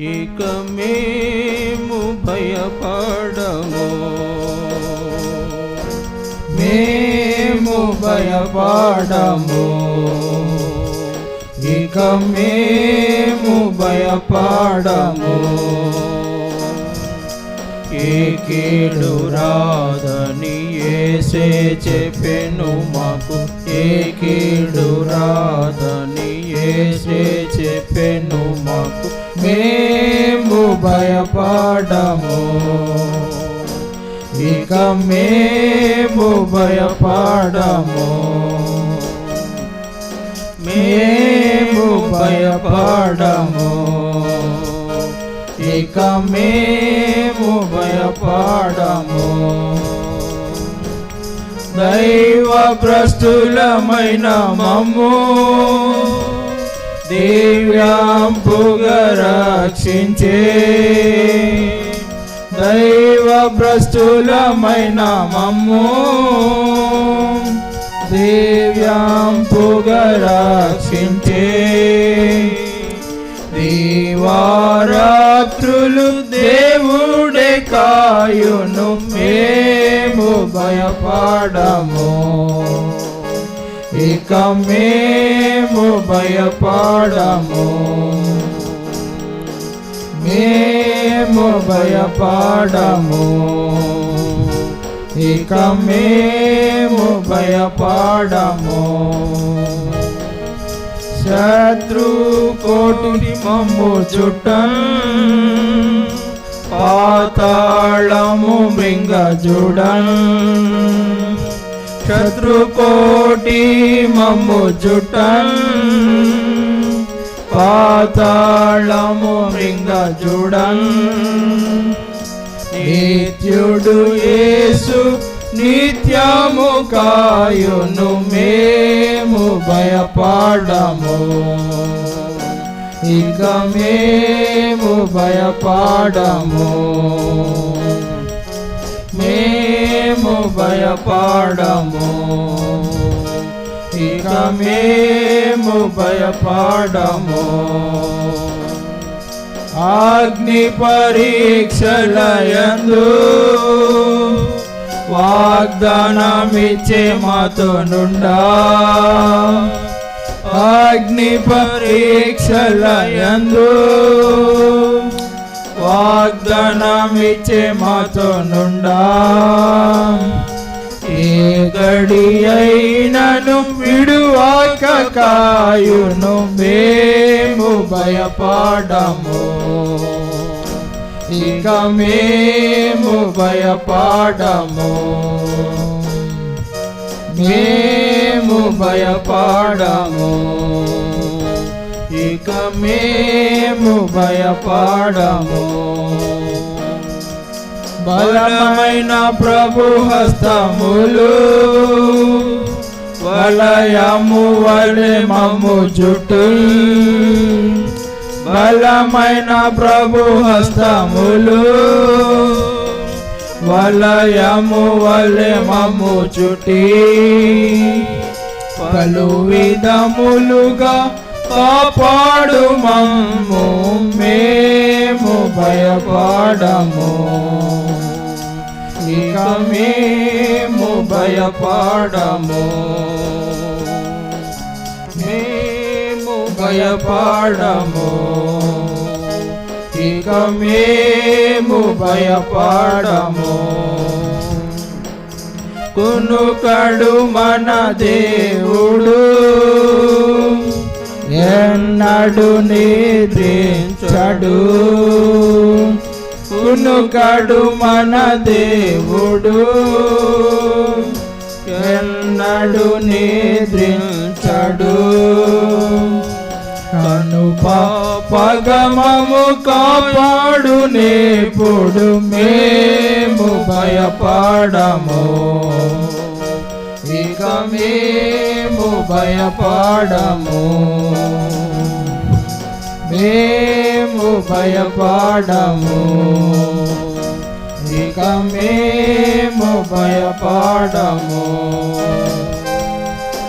ఇక మేము భయపడము. మేము భయపడము. ఇక మేము భయపడము. ఏ కీడు రాదని ఏసే చెప్పెను మాకు ఏ కీడు రాదని ఏసే చెప్పెను మాకు. మేము భయపడము. ఇక మేము భయపడము. మేము భయపడము. ఇక మేము భయపడము. దైవ ప్రస్తులమైన మమ్ము దివ్యాంపుగా రక్షించే దైవ ప్రస్తులమైన మమ్ము దివ్యాంపుగా రక్షించే దీవారాత్రులు దేవుడే కాయును. మే భయపడము. ఇక మేము భయపడము. మేము భయపడము. ఇక మేము భయపడము. శత్రు కోటి మమ్ము చుట్టం. తాళము మృంగ జుడన్ శత్రు కోటి మమ్ము జుటన్. పాతాళము మృంగ జుడన్ నిత్యుడు యేసు నిత్యము కాయును మేము భయపాడము. ఇక మేము భయపాడము. మేము భయపాడము. ఇక మేము భయపాడము. అగ్ని పరీక్షలయందు వాగ్దానమిచ్చే మాతో నుండా అగ్ని పరీక్షలయందు వాగ్దానమిచ్చే మాతో నుండా. ఏ గడి అయినను విడువాక కాయును మేము భయపాడము. ఇక మేము భయపాడము. మే మేము భయపడము. ఇక మేము భయపడము. బలమైన ప్రభు హస్తములు వలయము వలె మమ్ము జుట్టు బలమైన ప్రభు హస్తములు వలయము వలె మమ్ము చుటి పలు విధములుగా కాపాడు మమ్ము మేము భయపడము. ఇక మేము భయపడము. మేము భయపడము. ఇక మేము భయపడము. కునుకడు మన దేవుడు. ఎన్నడు నిద్రించడు. కునుకడు మన దేవుడు. ఎన్నడు నిద్రించడు. కను పగమము కాపాడు నేపుడు. మేము భయపడము. ఇక మేము భయపాడము. మేము భయపాడము. ఇక మేము భయపాడము.